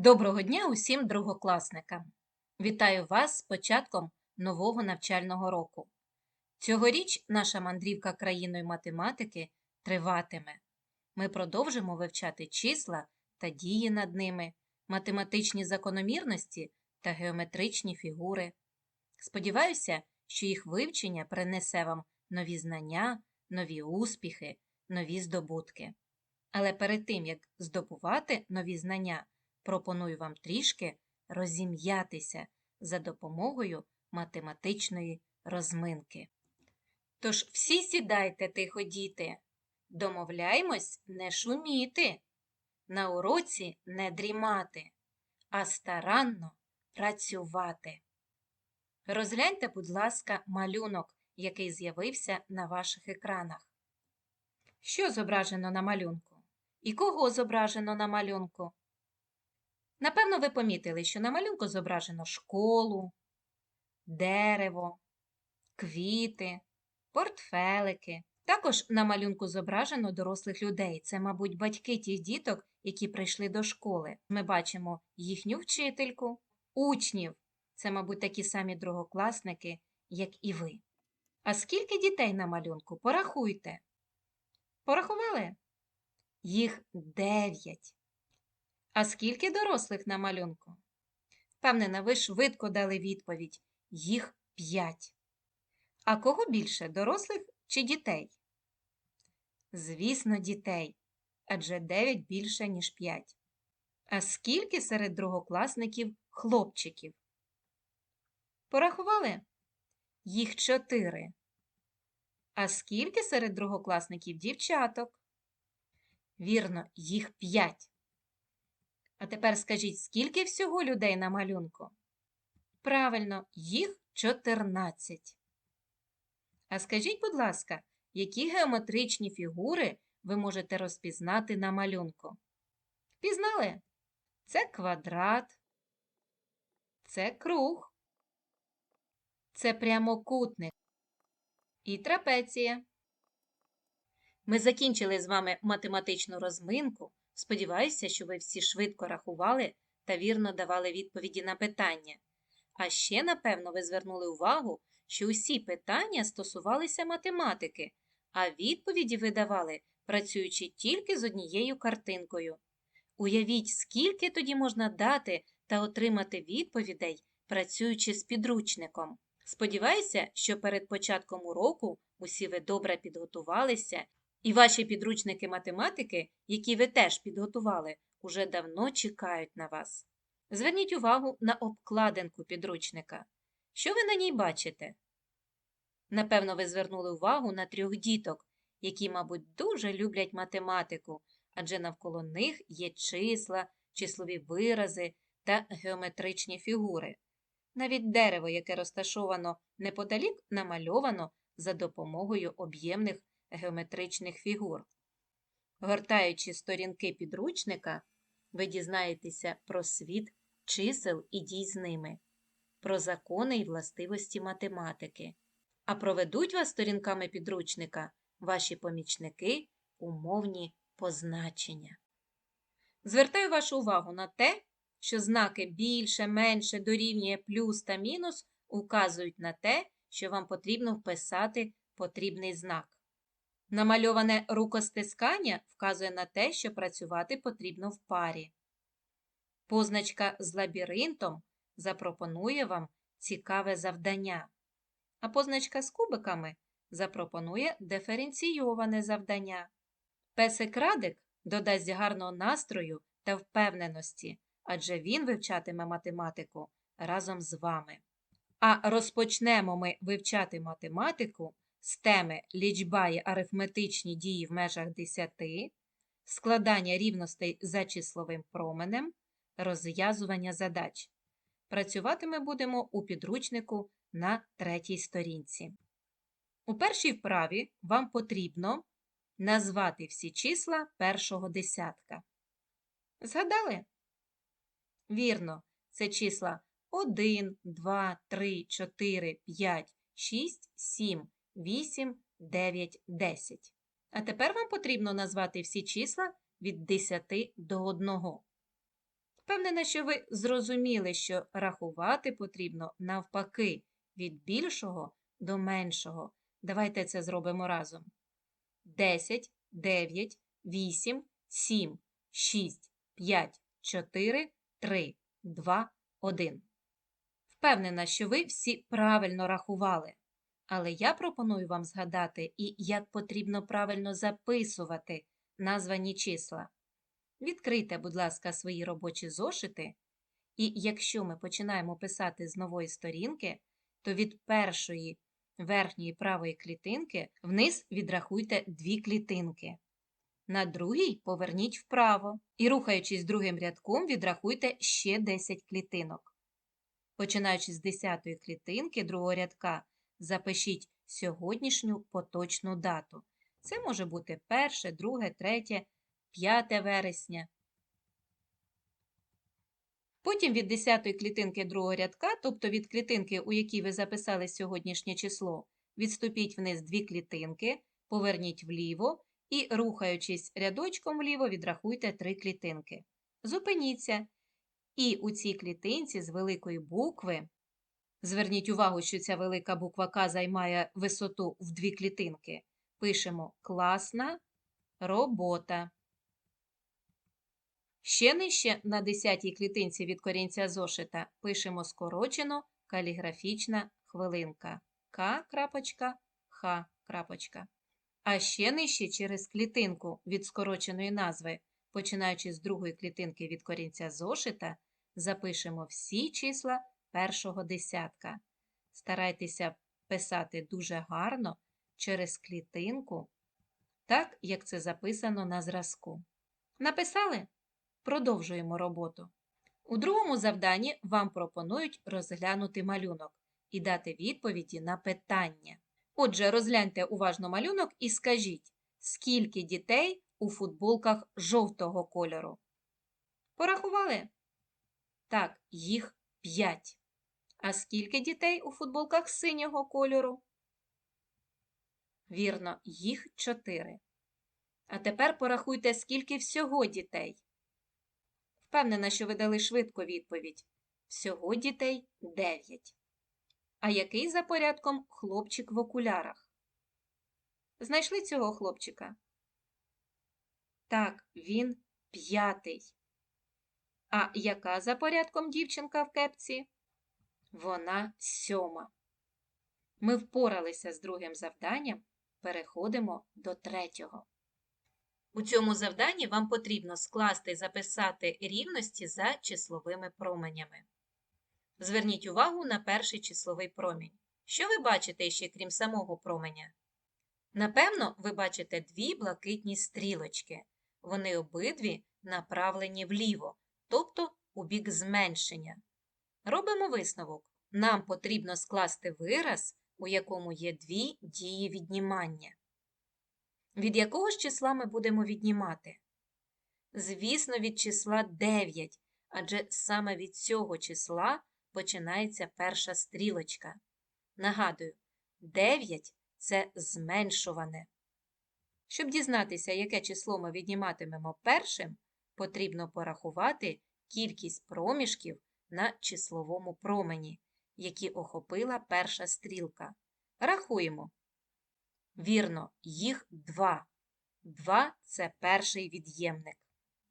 Доброго дня усім другокласникам! Вітаю вас з початком нового навчального року. Цьогоріч наша мандрівка країною математики триватиме. Ми продовжимо вивчати числа та дії над ними, математичні закономірності та геометричні фігури. Сподіваюся, що їх вивчення принесе вам нові знання, нові успіхи, нові здобутки. Але перед тим, як здобувати нові знання, пропоную вам трішки розім'ятися за допомогою математичної розминки. Тож всі сідайте тихо, діти, домовляймось не шуміти, на уроці не дрімати, а старанно працювати. Розгляньте, будь ласка, малюнок, який з'явився на ваших екранах. Що зображено на малюнку? І кого зображено на малюнку? Напевно, ви помітили, що на малюнку зображено школу, дерево, квіти, портфелики. Також на малюнку зображено дорослих людей. Це, мабуть, батьки тих діток, які прийшли до школи. Ми бачимо їхню вчительку, учнів. Це, мабуть, такі самі другокласники, як і ви. А скільки дітей на малюнку? Порахуйте. Порахували? Їх дев'ять. А скільки дорослих на малюнку? Впевнена, ви швидко дали відповідь. Їх п'ять. А кого більше дорослих чи дітей? Звісно, дітей. Адже дев'ять більше, ніж п'ять. А скільки серед другокласників хлопчиків? Порахували? Їх чотири. А скільки серед другокласників дівчаток? Вірно, їх п'ять. А тепер скажіть, скільки всього людей на малюнку? Правильно, їх 14. А скажіть, будь ласка, які геометричні фігури ви можете розпізнати на малюнку? Пізнали? Це квадрат, це круг, це прямокутник і трапеція. Ми закінчили з вами математичну розминку. Сподіваюся, що ви всі швидко рахували та вірно давали відповіді на питання. А ще, напевно, ви звернули увагу, що усі питання стосувалися математики, а відповіді ви давали, працюючи тільки з однією картинкою. Уявіть, скільки тоді можна дати та отримати відповідей, працюючи з підручником. Сподіваюся, що перед початком уроку усі ви добре підготувалися і ваші підручники математики, які ви теж підготували, уже давно чекають на вас. Зверніть увагу на обкладинку підручника. Що ви на ній бачите? Напевно, ви звернули увагу на трьох діток, які, мабуть, дуже люблять математику, адже навколо них є числа, числові вирази та геометричні фігури. Навіть дерево, яке розташовано неподалік, намальовано за допомогою об'ємних геометричних фігур. Гортаючи сторінки підручника, ви дізнаєтеся про світ чисел і дій з ними, про закони і властивості математики, а проведуть вас сторінками підручника ваші помічники умовні позначення. Звертаю вашу увагу на те, що знаки більше, менше, дорівнює плюс та мінус указують на те, що вам потрібно вписати потрібний знак. Намальоване рукостискання вказує на те, що працювати потрібно в парі. Позначка з лабіринтом запропонує вам цікаве завдання, а позначка з кубиками запропонує диференційоване завдання. Песик Радик додасть гарного настрою та впевненості, адже він вивчатиме математику разом з вами. А розпочнемо ми вивчати математику з теми лічба і арифметичні дії в межах 10, складання рівностей за числовим променем, розв'язування задач. Працювати ми будемо у підручнику на третій сторінці. У першій вправі вам потрібно назвати всі числа першого десятка. Згадали? Вірно, це числа 1, 2, 3, 4, 5, 6, 7, 8, 9, 10. А тепер вам потрібно назвати всі числа від 10 до 1. Впевнена, що ви зрозуміли, що рахувати потрібно навпаки від більшого до меншого. Давайте це зробимо разом. 10, 9, 8, 7, 6, 5, 4, 3, 2, 1. Впевнена, що ви всі правильно рахували. Але я пропоную вам згадати і як потрібно правильно записувати названі числа. Відкрийте, будь ласка, свої робочі зошити, і якщо ми починаємо писати з нової сторінки, то від першої верхньої правої клітинки вниз відрахуйте дві клітинки. На другій поверніть вправо і, рухаючись другим рядком, відрахуйте ще 10 клітинок. Починаючи з 10 клітинки другого рядка, запишіть сьогоднішню поточну дату. Це може бути 1, 2, 3, 5 вересня. Потім від 10 клітинки другого рядка, тобто від клітинки, у якій ви записали сьогоднішнє число, відступіть вниз дві клітинки, поверніть вліво і, рухаючись рядочком вліво, відрахуйте три клітинки. Зупиніться. І у цій клітинці з великої букви, зверніть увагу, що ця велика буква К займає висоту в дві клітинки, пишемо класна робота. Ще нижче на 10-й клітинці від корінця зошита пишемо скорочено каліграфічна хвилинка К. крапочка, Х. крапочка. А ще нижче через клітинку від скороченої назви, починаючи з другої клітинки від корінця зошита, запишемо всі числа першого десятка. Старайтеся писати дуже гарно через клітинку, так як це записано на зразку. Написали? Продовжуємо роботу. У другому завданні вам пропонують розглянути малюнок і дати відповіді на питання. Отже, розгляньте уважно малюнок і скажіть, скільки дітей у футболках жовтого кольору? Порахували? Так, їх 5. А скільки дітей у футболках синього кольору? Вірно, їх 4. А тепер порахуйте, скільки всього дітей. Впевнена, що ви дали швидко відповідь. Всього дітей 9. А який за порядком хлопчик в окулярах? Знайшли цього хлопчика? Так, він п'ятий. А яка за порядком дівчинка в кепці? Вона сьома. Ми впоралися з другим завданням, переходимо до третього. У цьому завданні вам потрібно скласти і записати рівності за числовими променями. Зверніть увагу на перший числовий промінь. Що ви бачите ще крім самого променя? Напевно, ви бачите дві блакитні стрілочки. Вони обидві направлені вліво, тобто у бік зменшення. Робимо висновок. Нам потрібно скласти вираз, у якому є дві дії віднімання. Від якого ж числа ми будемо віднімати? Звісно, від числа 9, адже саме від цього числа починається перша стрілочка. Нагадую, 9 це зменшуване. Щоб дізнатися, яке число ми відніматимемо першим, потрібно порахувати кількість проміжків на числовому промені, які охопила перша стрілка. Рахуємо. Вірно, їх два. Два це перший від'ємник.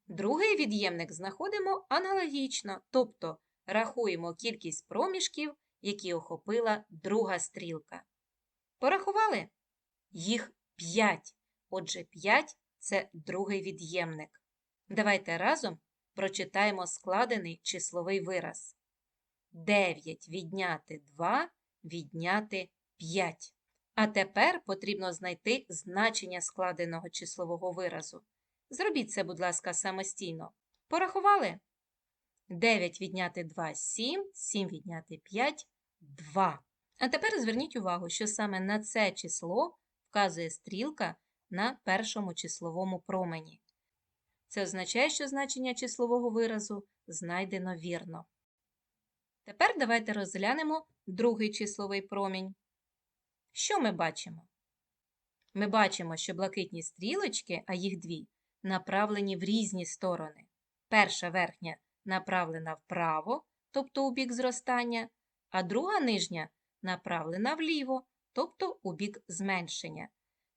Другий від'ємник знаходимо аналогічно, тобто рахуємо кількість проміжків, які охопила друга стрілка. Порахували? Їх 5. Отже, 5 це другий від'ємник. Давайте разом прочитаємо складений числовий вираз. 9 відняти 2 відняти 5. А тепер потрібно знайти значення складеного числового виразу. Зробіть це, будь ласка, самостійно. Порахували? 9 відняти 2 7, 7 відняти 5 2. А тепер зверніть увагу, що саме на це число вказує стрілка на першому числовому промені. Це означає, що значення числового виразу знайдено вірно. Тепер давайте розглянемо другий числовий промінь. Що ми бачимо? Ми бачимо, що блакитні стрілочки, а їх дві, направлені в різні сторони. Перша верхня направлена вправо, тобто у бік зростання, а друга нижня направлена вліво, тобто у бік зменшення.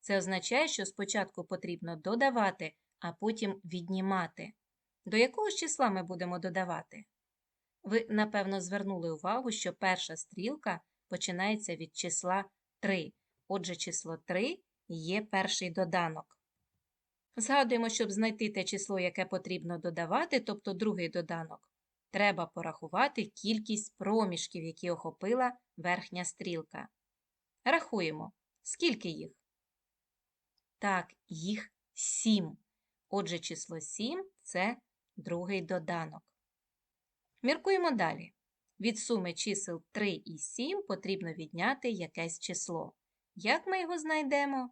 Це означає, що спочатку потрібно додавати, а потім віднімати. До якого ж числа ми будемо додавати? Ви, напевно, звернули увагу, що перша стрілка починається від числа 3. Отже, число 3 є перший доданок. Згадуємо, щоб знайти те число, яке потрібно додавати, тобто другий доданок. Треба порахувати кількість проміжків, які охопила верхня стрілка. Рахуємо, скільки їх? Так, їх 7. Отже, число 7 це другий доданок. Міркуємо далі. Від суми чисел 3 і 7 потрібно відняти якесь число. Як ми його знайдемо?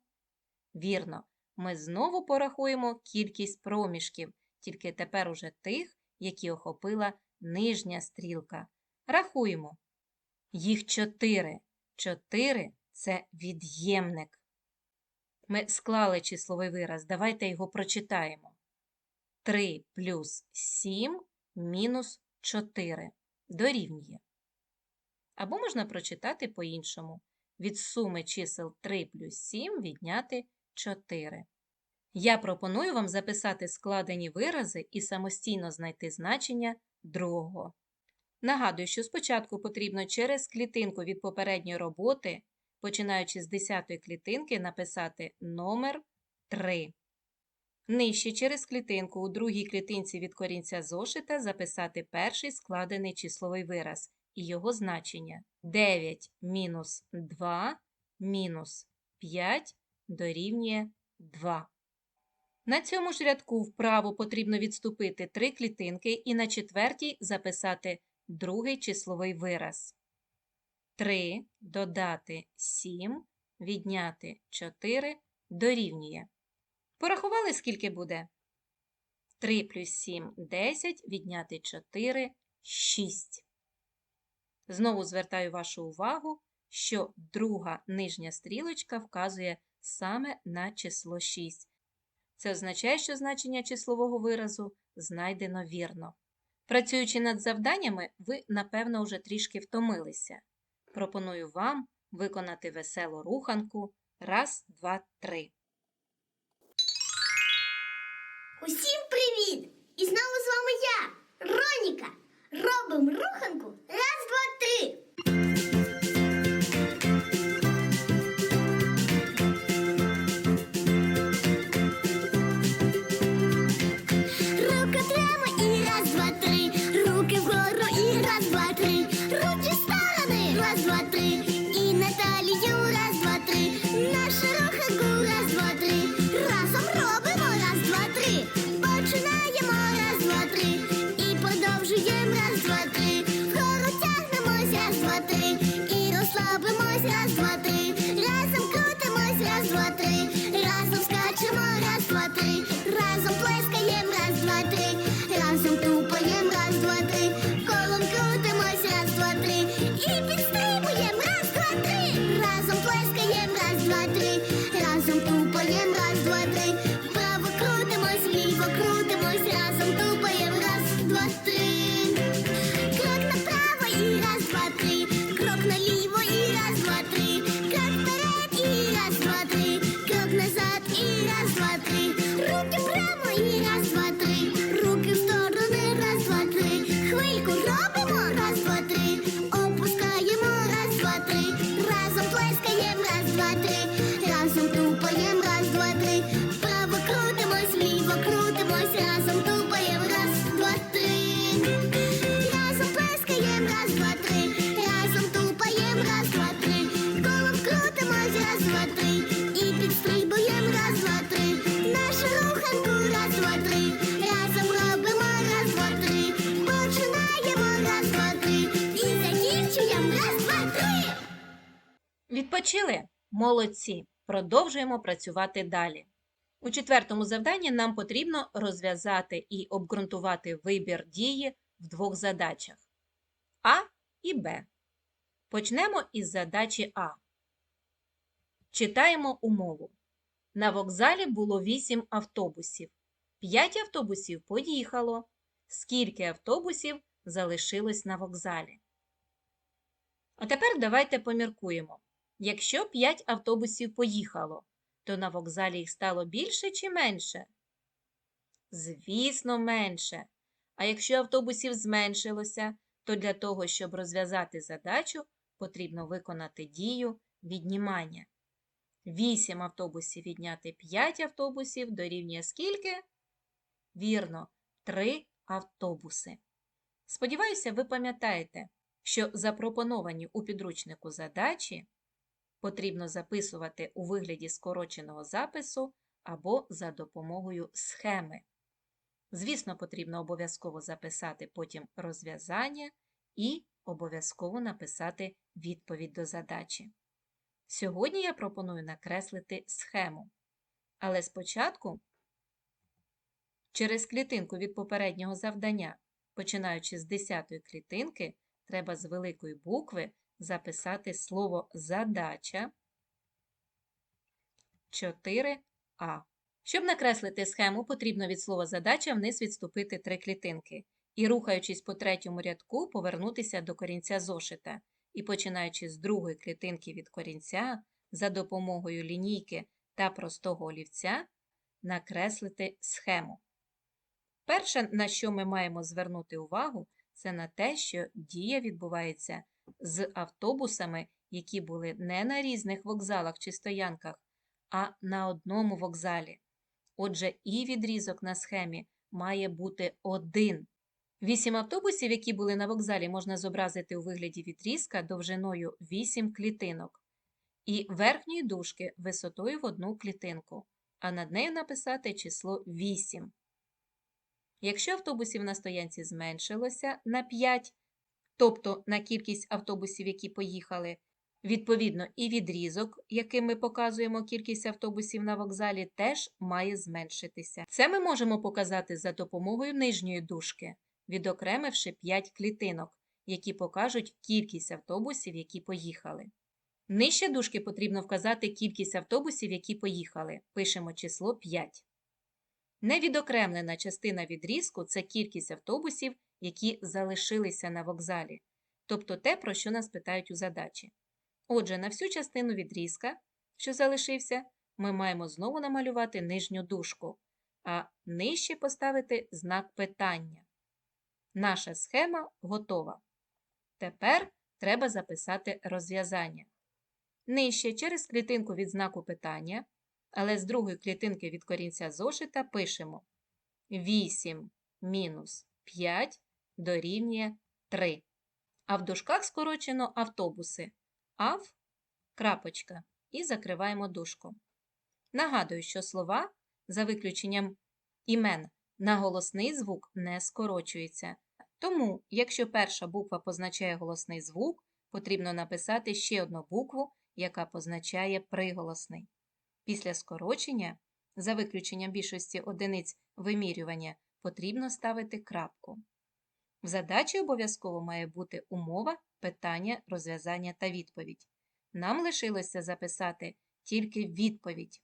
Вірно, ми знову порахуємо кількість проміжків, тільки тепер уже тих, які охопила нижня стрілка. Рахуємо. Їх 4. 4 – це від'ємник. Ми склали числовий вираз, давайте його прочитаємо. 3 плюс 7 мінус 4 дорівнює. Або можна прочитати по-іншому. Від суми чисел 3 плюс 7 відняти 4. Я пропоную вам записати складені вирази і самостійно знайти значення другого. Нагадую, що спочатку потрібно через клітинку від попередньої роботи, починаючи з 10-ї клітинки, написати номер 3. Нижче через клітинку у другій клітинці від корінця зошита записати перший складений числовий вираз і його значення. 9 мінус 2 мінус 5 дорівнює 2. На цьому ж рядку вправо потрібно відступити три клітинки і на четвертій записати другий числовий вираз. 3 додати 7, відняти 4 дорівнює. Порахували, скільки буде? 3 плюс 7 – 10, відняти 4 – 6. Знову звертаю вашу увагу, що друга нижня стрілочка вказує саме на число 6. Це означає, що значення числового виразу знайдено вірно. Працюючи над завданнями, ви, напевно, вже трішки втомилися. Пропоную вам виконати веселу руханку раз, два, три. Усім привіт! Молодці! Продовжуємо працювати далі. У четвертому завданні нам потрібно розв'язати і обґрунтувати вибір дії в двох задачах А і Б. Почнемо із задачі А. Читаємо умову. На вокзалі було 8 автобусів. 5 автобусів поїхало, скільки автобусів залишилось на вокзалі. А тепер давайте поміркуємо. Якщо 5 автобусів поїхало, то на вокзалі їх стало більше чи менше? Звісно, менше. А якщо автобусів зменшилося, то для того, щоб розв'язати задачу, потрібно виконати дію віднімання. 8 автобусів відняти 5 автобусів дорівнює скільки? Вірно, 3 автобуси. Сподіваюся, ви пам'ятаєте, що запропоновані у підручнику задачі потрібно записувати у вигляді скороченого запису або за допомогою схеми. Звісно, потрібно обов'язково записати потім розв'язання і обов'язково написати відповідь до задачі. Сьогодні я пропоную накреслити схему. Але спочатку, через клітинку від попереднього завдання, починаючи з 10 клітинки, треба з великої букви записати слово задача 4а. Щоб накреслити схему, потрібно від слова задача вниз відступити три клітинки і, рухаючись по третьому рядку, повернутися до корінця зошита. І починаючи з другої клітинки від корінця, за допомогою лінійки та простого олівця, накреслити схему. Перше, на що ми маємо звернути увагу, це на те, що дія відбувається з автобусами, які були не на різних вокзалах чи стоянках, а на одному вокзалі. Отже, і відрізок на схемі має бути один. Вісім автобусів, які були на вокзалі, можна зобразити у вигляді відрізка довжиною 8 клітинок і верхньої дужки висотою в одну клітинку, а над нею написати число 8. Якщо автобусів на стоянці зменшилося на 5, тобто на кількість автобусів, які поїхали, відповідно, і відрізок, яким ми показуємо кількість автобусів на вокзалі, теж має зменшитися. Це ми можемо показати за допомогою нижньої дужки відокремивши 5 клітинок, які покажуть кількість автобусів, які поїхали. Нижче дужки потрібно вказати кількість автобусів, які поїхали. Пишемо число 5. Невідокремлена частина відрізку це кількість автобусів, які залишилися на вокзалі, тобто те, про що нас питають у задачі. Отже, на всю частину відрізка, що залишився, ми маємо знову намалювати нижню дужку, а нижче поставити знак питання. Наша схема готова. Тепер треба записати розв'язання. Нижче через клітинку від знаку питання, але з другої клітинки від корінця зошита пишемо 8 мінус 5 дорівнює 3. А в дужках скорочено автобуси. Ав, крапочка. І закриваємо дужку. Нагадую, що слова, за виключенням імен, на голосний звук не скорочується. Тому, якщо перша буква позначає голосний звук, потрібно написати ще одну букву, яка позначає приголосний. Після скорочення, за виключенням більшості одиниць вимірювання, потрібно ставити крапку. В задачі обов'язково має бути умова, питання, розв'язання та відповідь. Нам лишилося записати тільки відповідь.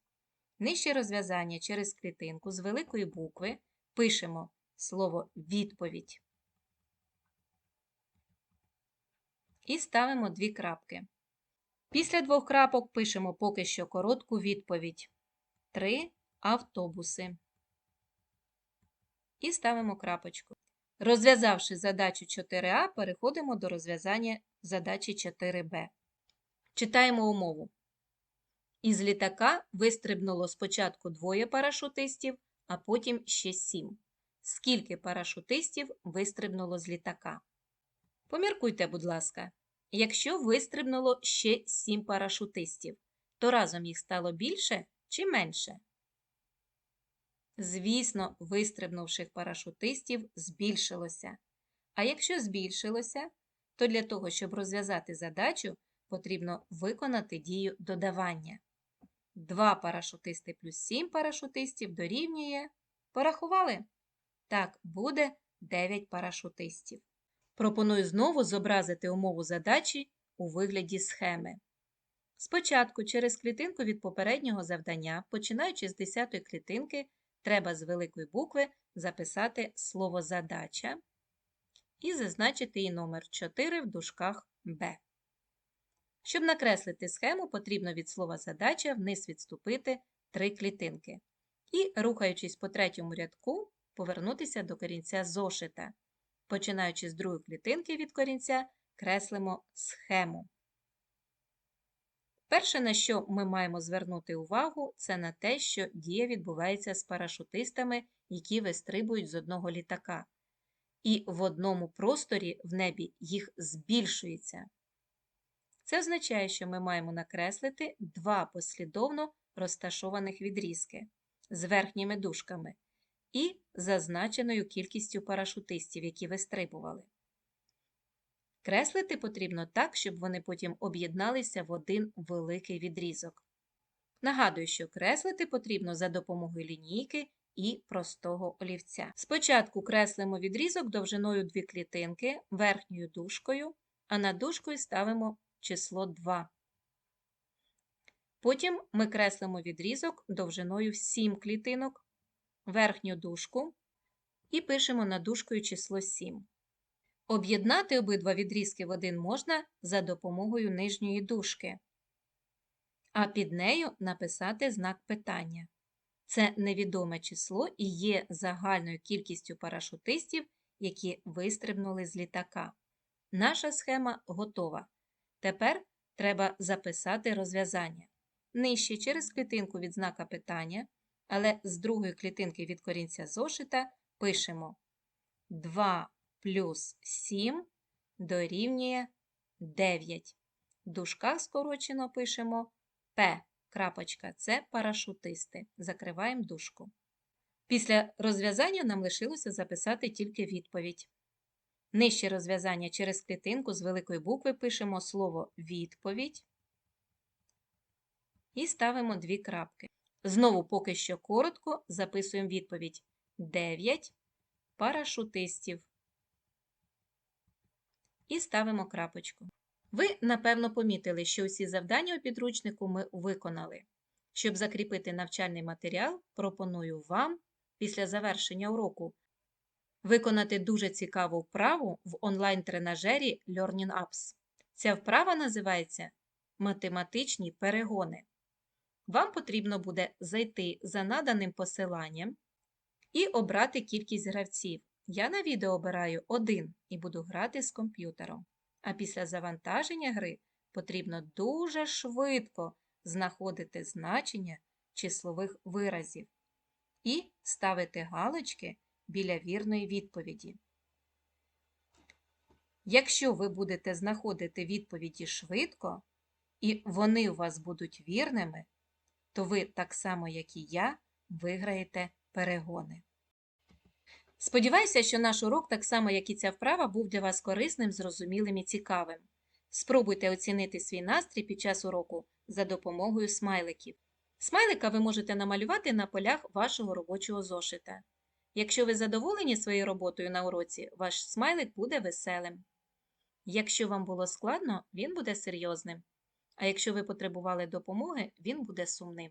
Нижче розв'язання через клітинку з великої букви пишемо слово відповідь. І ставимо дві крапки. Після двох крапок пишемо поки що коротку відповідь. Три автобуси. І ставимо крапочку. Розв'язавши задачу 4а, переходимо до розв'язання задачі 4б. Читаємо умову. Із літака вистрибнуло спочатку двоє парашутистів, а потім ще сім. Скільки парашутистів вистрибнуло з літака? Поміркуйте, будь ласка, якщо вистрибнуло ще сім парашутистів, то разом їх стало більше чи менше? Звісно, вистрибнувших парашутистів збільшилося. А якщо збільшилося, то для того, щоб розв'язати задачу, потрібно виконати дію додавання. 2 парашутисти плюс 7 парашутистів дорівнює. Порахували? Так, буде 9 парашутистів. Пропоную знову зобразити умову задачі у вигляді схеми. Спочатку через клітинку від попереднього завдання, починаючи з 10 клітинки, треба з великої букви записати слово задача і зазначити її номер 4 в дужках Б. Щоб накреслити схему, потрібно від слова задача вниз відступити три клітинки. І, рухаючись по третьому рядку, повернутися до корінця зошита. Починаючи з другої клітинки від корінця, креслимо схему. Перше, на що ми маємо звернути увагу, це на те, що дія відбувається з парашутистами, які вистрибують з одного літака. І в одному просторі в небі їх збільшується. Це означає, що ми маємо накреслити два послідовно розташованих відрізки з верхніми дужками і зазначеною кількістю парашутистів, які вистрибували. Креслити потрібно так, щоб вони потім об'єдналися в один великий відрізок. Нагадую, що креслити потрібно за допомогою лінійки і простого олівця. Спочатку креслимо відрізок довжиною дві клітинки верхньою дужкою, а над дужкою ставимо число 2. Потім ми креслимо відрізок довжиною 7 клітинок, верхню дужку і пишемо над дужкою число 7. Об'єднати обидва відрізки в один можна за допомогою нижньої дужки, а під нею написати знак питання. Це невідоме число і є загальною кількістю парашутистів, які вистрибнули з літака. Наша схема готова. Тепер треба записати розв'язання. Нижче через клітинку від знака питання, але з другої клітинки від корінця зошита пишемо 2 плюс 7 дорівнює 9. В дужках скорочено пишемо П. Крапочка це парашутисти. Закриваємо дужку. Після розв'язання нам лишилося записати тільки відповідь. Нижче розв'язання через клітинку з великої букви пишемо слово відповідь і ставимо дві крапки. Знову поки що коротко записуємо відповідь 9 парашутистів. І ставимо крапочку. Ви, напевно, помітили, що усі завдання у підручнику ми виконали. Щоб закріпити навчальний матеріал, пропоную вам після завершення уроку виконати дуже цікаву вправу в онлайн-тренажері Learning Apps. Ця вправа називається Математичні перегони. Вам потрібно буде зайти за наданим посиланням і обрати кількість гравців. Я на відео обираю один і буду грати з комп'ютером. А після завантаження гри потрібно дуже швидко знаходити значення числових виразів і ставити галочки біля вірної відповіді. Якщо ви будете знаходити відповіді швидко, і вони у вас будуть вірними, то ви, так само як і я, виграєте перегони. Сподіваюся, що наш урок, так само як і ця вправа, був для вас корисним, зрозумілим і цікавим. Спробуйте оцінити свій настрій під час уроку за допомогою смайликів. Смайлика ви можете намалювати на полях вашого робочого зошита. Якщо ви задоволені своєю роботою на уроці, ваш смайлик буде веселим. Якщо вам було складно, він буде серйозним. А якщо ви потребували допомоги, він буде сумним.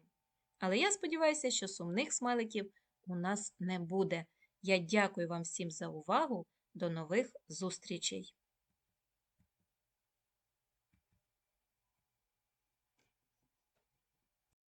Але я сподіваюся, що сумних смайликів у нас не буде. Я дякую вам всім за увагу. До нових зустрічей!